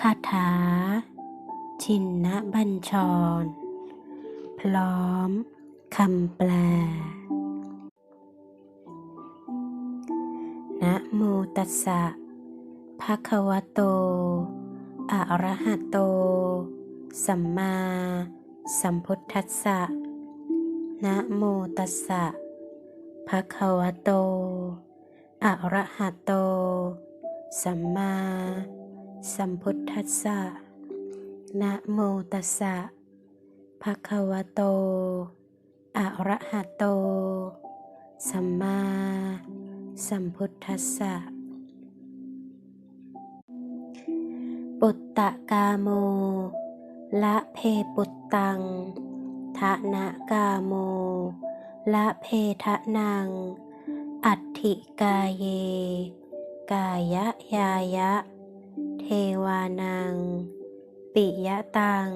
คาถา ชินนบัญชร พร้อมคำแปล นะโมตัสสะภะคะวะโต อะระหะโต สัมมาสัมพุทธัสสะ นะโมตัสสะภะคะวะโต อะระหะโต สัมมา สัมพุทธัสสะ นะโมตัสสะ ภะคะวะโต อะระหะโต สัมมาสัมพุทธัสสะ ปุตตะกาโม ละเพปุตตัง ทะนะกาโม ละเพทะนังอัตถิกายเย กายะยายะ เทวานัง ปิยะตัง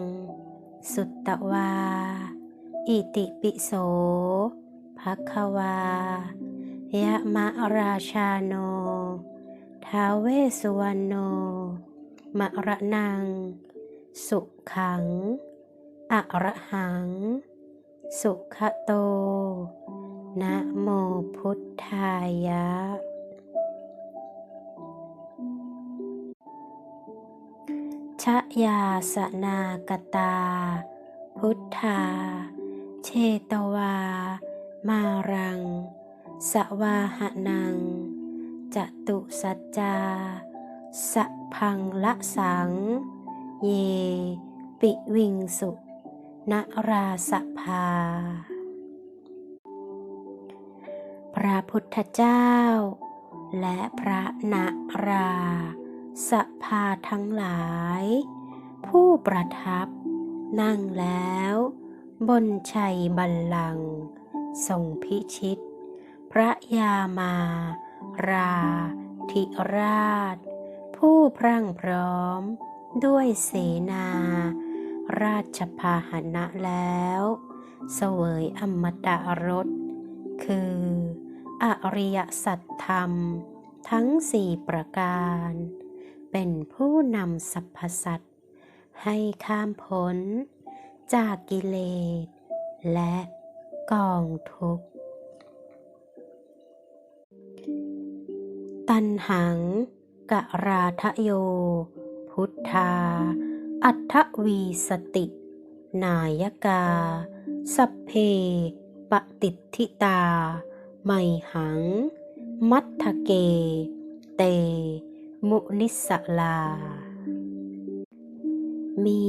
สุตตวา อิติปิโสภะคะวา ยะมะราชาโนท้าเวสุวรรณโนมะระนัง สุขัง อระหัง สุขโต นะโมพุทธายะ ชยาสนากตา พุทธา เชตวา มารัง สวาหนัง จตุสัจจา สพังละสัง เย ปิวิงสุนราสภา พระพุทธเจ้า และพระนารา สภาทั้งหลาย ผู้ประทับ นั่งแล้ว บนชัยบัลลังก์ทรงพิชิต พระยามา ราธิราช ผู้พรั่งพร้อม ด้วยเสนา ราชพาหนะแล้ว เสวยอมตะรสคือ อริยสัจธรรม ทั้งสี่ประการ เป็นผู้นำสรรพสัตว์ให้ข้ามพ้น จากกิเลส และกองทุกข์ ตันหังกะราทะโย พุทธา อัฏฐวีสติ นายกา สัพเพปฏิทิตา ไมหัง มัทธเก เต มุนิสลา มี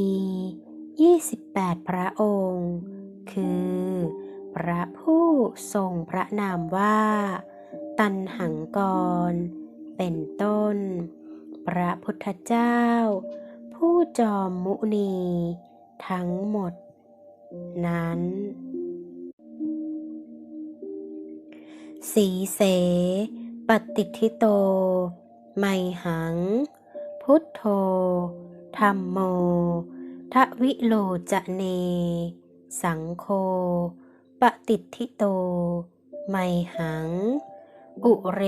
28 พระองค์ คือ พระผู้ทรงพระนามว่า ตันหังกร เป็นต้น พระพุทธเจ้า ผู้จอมมุนี ทั้งหมด นั้นสีเส ปฏิทิโต ไมหัง พุทโธธรรมโมทวิโลจะเน สังโฆปฏิทิโต ไมหัง อุเร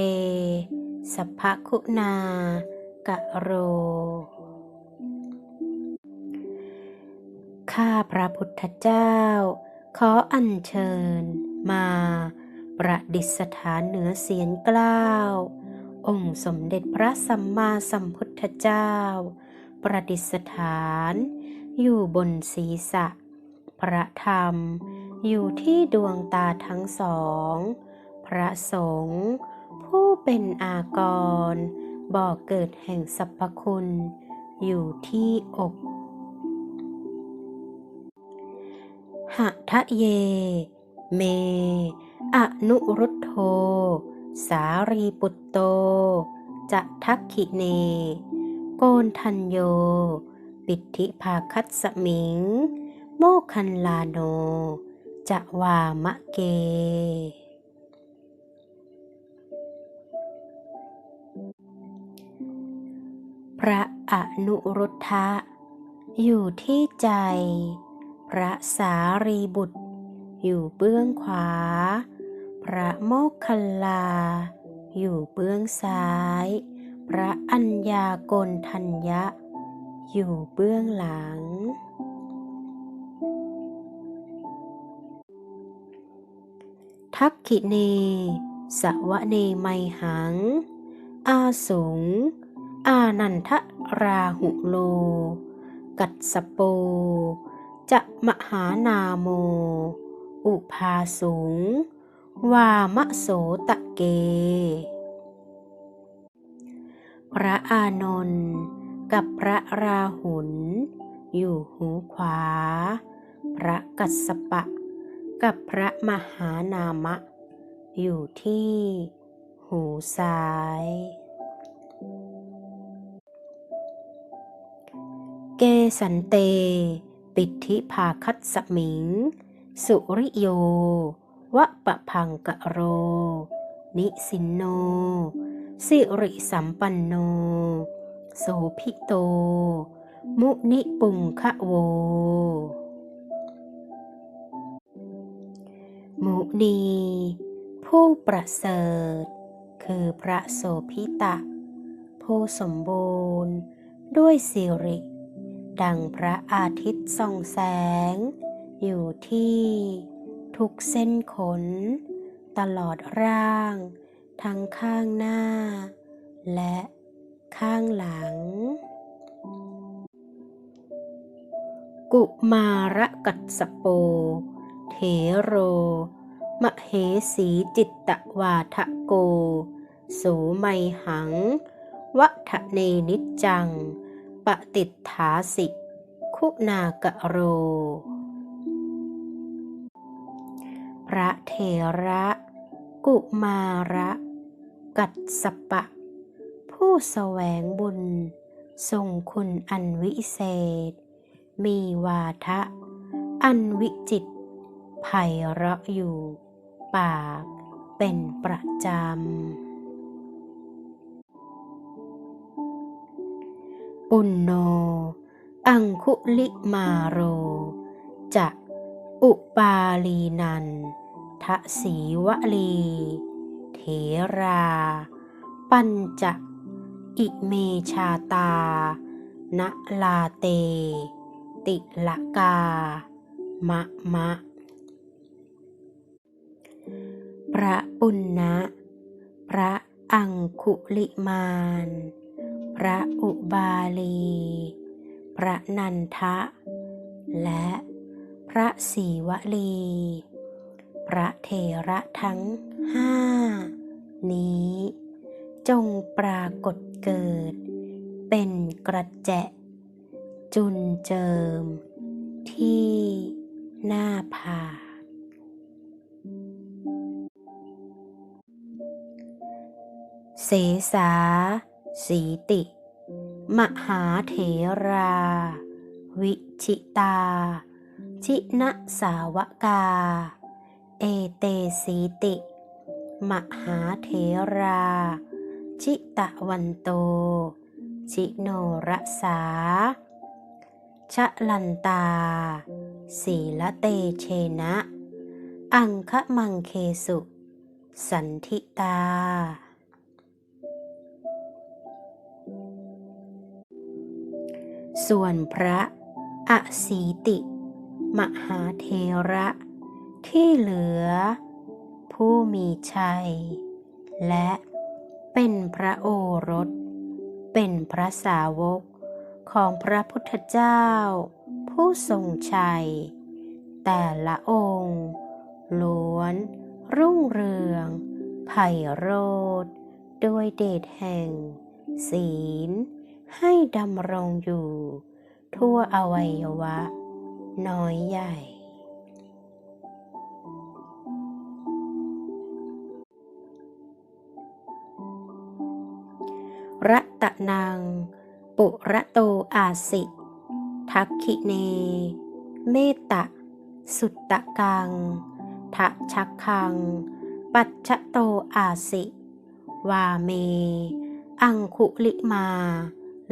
สัพพคุณากะโร ข้าพระพุทธเจ้า ขออัญเชิญมาประดิษฐานเหนือเสียนกล้าว องค์สมเด็จพระสัมมาสัมพุทธเจ้า ประดิษฐาน อยู่บนศีรษะ พระธรรม อยู่ที่ดวงตาทั้งสอง พระสงฆ์ผู้เป็นอากร บ่อกเกิดแห่งสรรพคุณ อยู่ที่อกหะทะเย เม อนุรุตโธ สารีปุตโต จะทักขิเน โกนทันโย ปิธิภาคัสสมิง โมคคันลาโน จะวามะเก พระอนุรุทธะ อยู่ที่ใจ พระสารีบุตร อยู่เบื้องขวา พระโมคคัลลา อยู่เบื้องซ้าย พระอัญญาโกนทัญญะ อยู่เบื้องหลัง ทักขิเน สวะเนไมหัง อาสง อานันทราหุโล กัสสโป จะมหานาโม อุภาสูง วามะโสตะเก พระอานนท์กับพระราหุลอยู่หูขวา พระกัสสปะ กับพระมหานามะ อยู่ที่หูซ้าย เกสันเต ปิทธิภาคัตสมิง สุริโย วะปะพังกะโร นิสินโน สิริสัมปันโน โสภิโต มุนิปุงคะโว มุนี ผู้ประเสริฐ คือพระโสภิตะ ผู้สมบูรณ์ ด้วยสิริ ดังพระอาทิตย์ส่องแสง อยู่ที่ ทุกเส้นขน ตลอดร่าง ทั้งข้างหน้า และข้างหลัง กุมารกัสสโป เถโร มเหสีจิตตวาทะโก สูไมหัง วัฒเนนิจัง ปฏิฏฐาสิ คุณากะโร พระเถระ กุมาระ กัสสปะ ผู้แสวงบุญ ทรงคุณอันวิเศษ มีวาทะ อันวิจิตไพเราะอยู่ ปากเป็นประจำ ปุณโน อังคุลิมาโร จะ อุปาลีนันทะสีวลี เถรา ปัญจอิเมชาตา ณลาเต ติละกา มะมะ พระปุณณะ พระอังคุลิมาน พระอุบาลี พระนันทะ และ ระศีวลี พระเถระทั้งห้านี้ จงปรากฏเกิด เป็นกระแจ จุนเจิม ที่หน้าผาเสสา สีติ มหาเถรา วิชิตา ชินะสาวกา เอเตสีติ มหาเถรา ชิตะวันโต ชิโนรสา ชะลันตาสีละเตเชนะ อังคะมังเคสุ สันทิตาส่วนพระอสีติ มหาเทระ ที่เหลือ ผู้มีชัย และเป็นพระโอรส เป็นพระสาวกของพระพุทธเจ้า ผู้ทรงชัย แต่ละองค์ ล้วน รุ่งเรืองไพโรธด้วยเดชแห่ง ศีล ให้ดำรงอยู่ ทั่วอวัยวะ น้อยใหญ่ รัตนังปุระโตอาสิ ทักขิเน เมตตะ สุตตะกังทะชักคัง ปัจชะโตอาสิ วาเม อังคุลิมา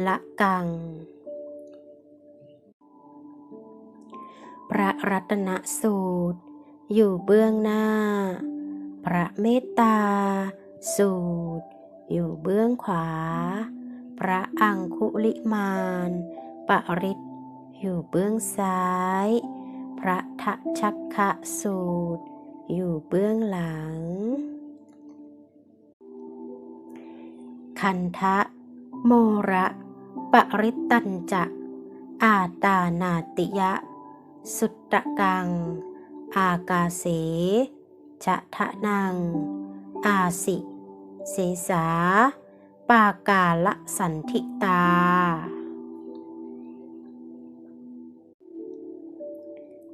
ละกัง ระรัตนสูตร อยู่เบื้องหน้า พระเมตตา สูตร อยู่เบื้องขวา พระอังคุลิมานปริตอยู่เบื้องซ้าย พระทะชักคะสูตร อยู่เบื้องหลัง คันทะ โมระ ปริตตัญจะ อาตานาติยะ สุตตะกัง อากาเสจะทะนัง อาสิ เสสา ปากาละสันทิตา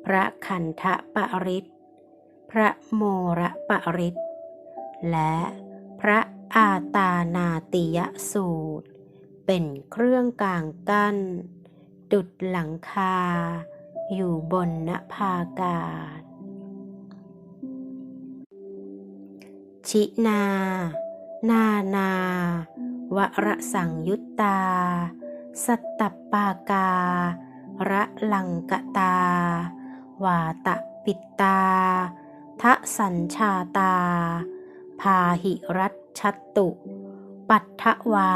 พระคันทะปริตพระโมระปริตและพระอาตานาติยสูตร เป็นเครื่องกลางกั้น ดุดหลังคา อยู่บนนภากาศ ชินา นานาวระสังยุตตาสตตปปากา ระลังกตา วาตะปิตตา ทะสัญชาตา พาหิรัตชัตตุ ปัทวา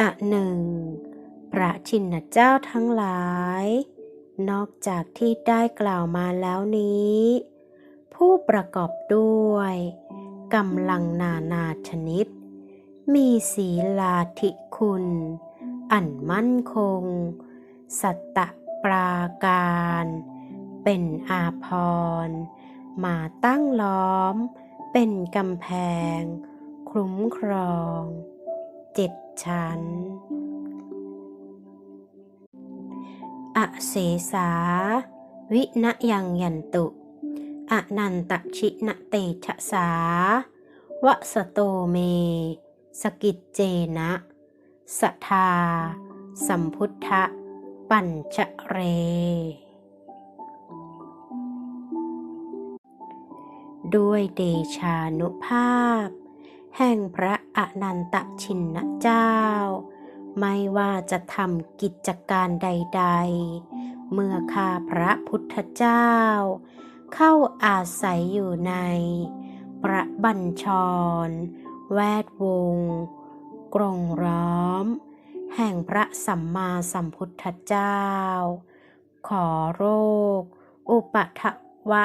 อะหนึ่งพระชินเจ้าทั้งหลาย นอกจากที่ได้กล่าวมาแล้วนี้ ผู้ประกอบด้วยกำลังนานาชนิด มีศีลาธิคุณ อันมั่นคง สัตตปราการ เป็นอาภรณ์มาตั้งล้อม เป็นกำแพง คุ้มครองเจ็ด ชั้นอเสสา วินยังยันตุ อนันตชินเตชะสาวะสโตเม สกิจเจนะสทธาสัมพุทธะปัญจเร ด้วยเดชานุภาพ แห่งพระอนันตชินนะเจ้า ไม่ว่าจะทำกิจการใด ๆ เมื่อข้าพระพุทธเจ้า เข้าอาศัยอยู่ในประบัญชร แวดวง กรงร้อม แห่งพระสัมมาสัมพุทธเจ้า ขอโรค อุปทวะ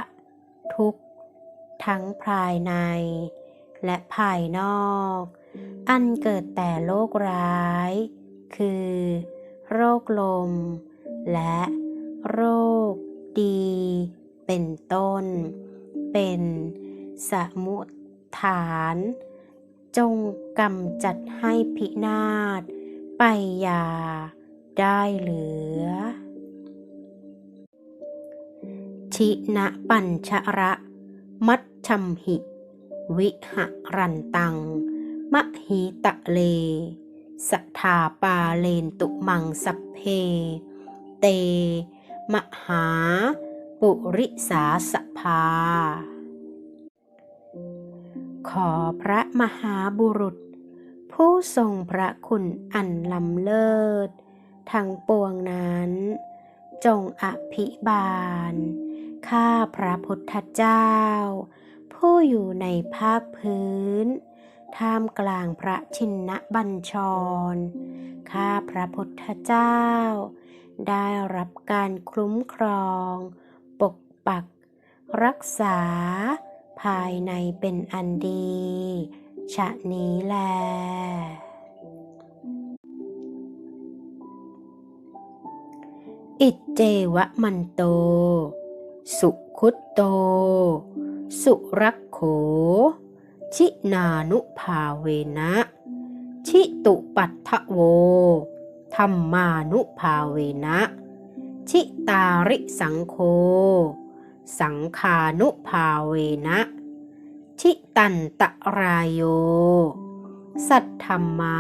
ทุกทั้งภายใน และภายนอก อันเกิดแต่โรคร้าย คือ โรคลม และโรคดี เป็นต้น เป็นสมุทฐาน จงกำจัดให้พินาศไปอย่าได้เหลือ ชินะปัญชระ มัชชัมหิ วิหะรันตัง มหีตะเลสทาปาเลนตุมังสัพเพ เต มหา ปุริสาสภา ขอพระมหาบุรุษ ผู้ทรงพระคุณอันล้ำเลิศ ทั้งปวงนั้น จงอภิบาล ข้าพระพุทธเจ้า ผู้อยู่ในภาคพื้น ท่ามกลางพระชินนบัญชร ข้าพระพุทธเจ้า ได้รับการคุ้มครอง ปกปัก รักษา ภายในเป็นอันดีชะนี้แลอิจเจวะมันโต สุคุตโต สุรักโข ชินานุภาเวนะ ชิตุปัตถโว ธรรมานุภาเวนะ ชิตาริสังโฆสังคานุภาเวนะ ชิตันตรายโย สัทธรรมา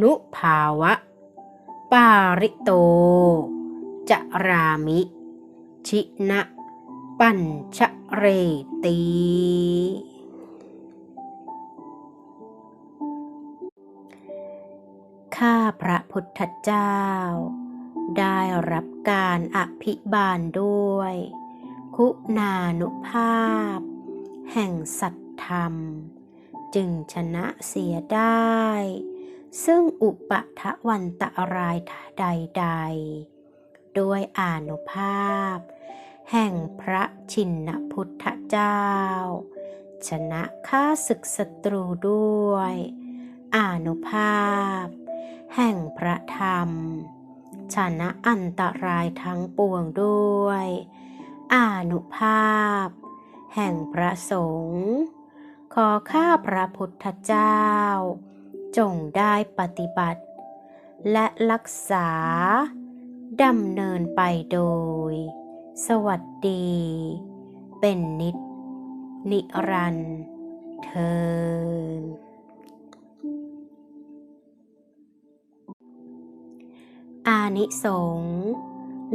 นุภาวะ ปาริโต จะรามิ ชินะ ปัญชเรตี ข้าพระพุทธเจ้า ได้รับการอภิบาลด้วย คุณานุภาพ แห่งสัตธรรม จึงชนะเสียได้ ซึ่งอุปทะวันตรายใดๆ ด้วยอานุภาพ แห่งพระชินพุทธเจ้า ชนะข้าศึกศัตรูด้วย อานุภาพ แห่งพระธรรม ชนะอันตรายทั้งปวงด้วย อานุภาพ แห่งพระสงฆ์ขอข้าพระพุทธเจ้า จงได้ปฏิบัติ และรักษาดำเนินไปโดย สวัสดี เป็นนิจนิรันเทินอานิสงส์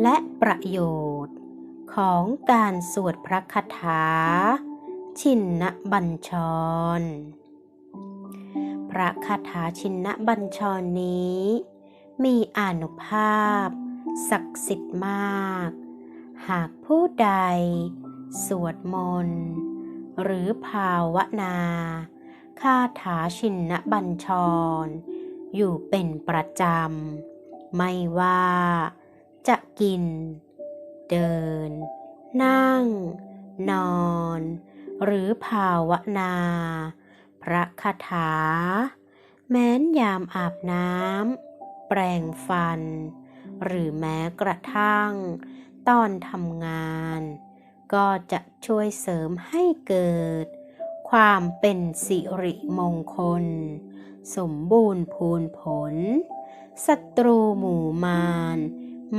และประโยชน์ของการสวดพระคาถา ชินนบัญชร พระคาถาชินนบัญชรนี้ มีอานุภาพ ศักดิ์สิทธิ์มาก หากผู้ใด สวดมนต์ หรือภาวนาคาถาชินนบัญชร อยู่เป็นประจำ ไม่ว่า จะกิน เดิน นั่ง นอน หรือภาวนา พระคาถา แม้นยามอาบน้ำแปรงฟัน หรือแม้กระทั่ง ตอนทำงาน ก็จะช่วยเสริมให้เกิด ความเป็นสิริมงคล สมบูรณ์พูนผลศัตรูหมู่มาร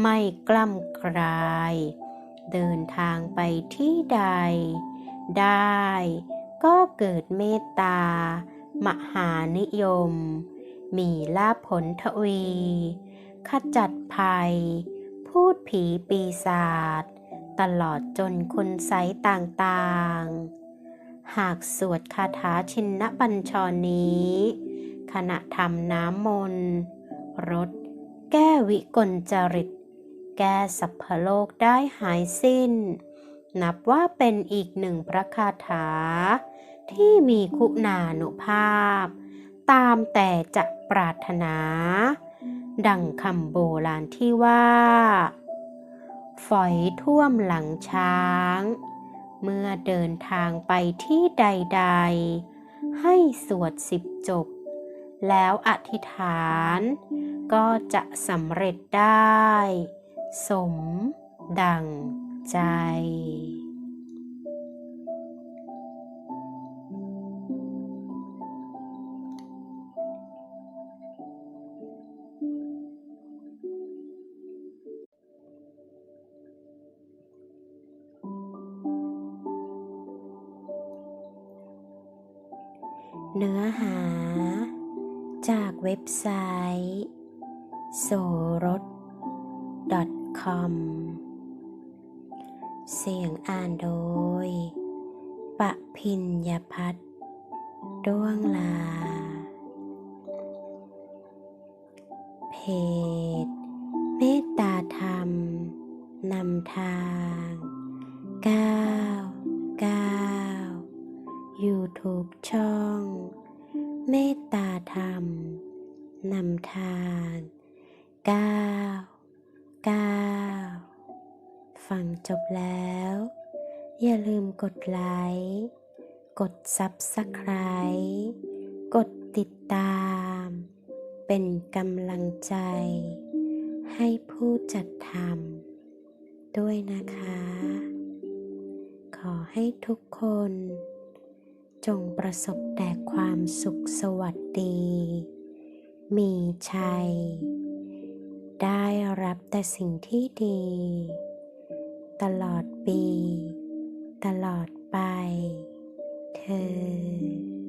ไม่กล้ำกลาย เดินทางไปที่ใด ได้ก็เกิดเมตตา มหานิยม มีลาภผลทวี ขจัดภัย พูดผีปีศาจตลอดจนคุณไสต่างๆ หากสวดคาถาชินนบัญชรนี้ ขณะทำน้ำมนต์รดแก้วิกลจริต แก้สัพพโลกได้หายสิ้น นับว่าเป็นอีกหนึ่งพระคาถา ที่มีคุณานุภาพ ตามแต่จะปรารถนา ดังคำโบราณที่ว่า ฝอยท่วมหลังช้าง เมื่อเดินทางไปที่ใด ๆ ให้สวดสิบจบ แล้วอธิษฐานก็จะสำเร็จได้ สมดังใจ บไซต์ โสรส .com เสียงอ่านโดย ปะพินยพัฒน์ด้วงลา เพจ เมตตาธรรม นำทาง9 กด Subscribe กดติดตาม เป็นกำลังใจ ให้ผู้จัดทำด้วยนะคะ ขอให้ทุกคน จงประสบแต่ความสุขสวัสดี มีชัย ได้รับแต่สิ่งที่ดี ตลอดปี ตลอดไป เธอ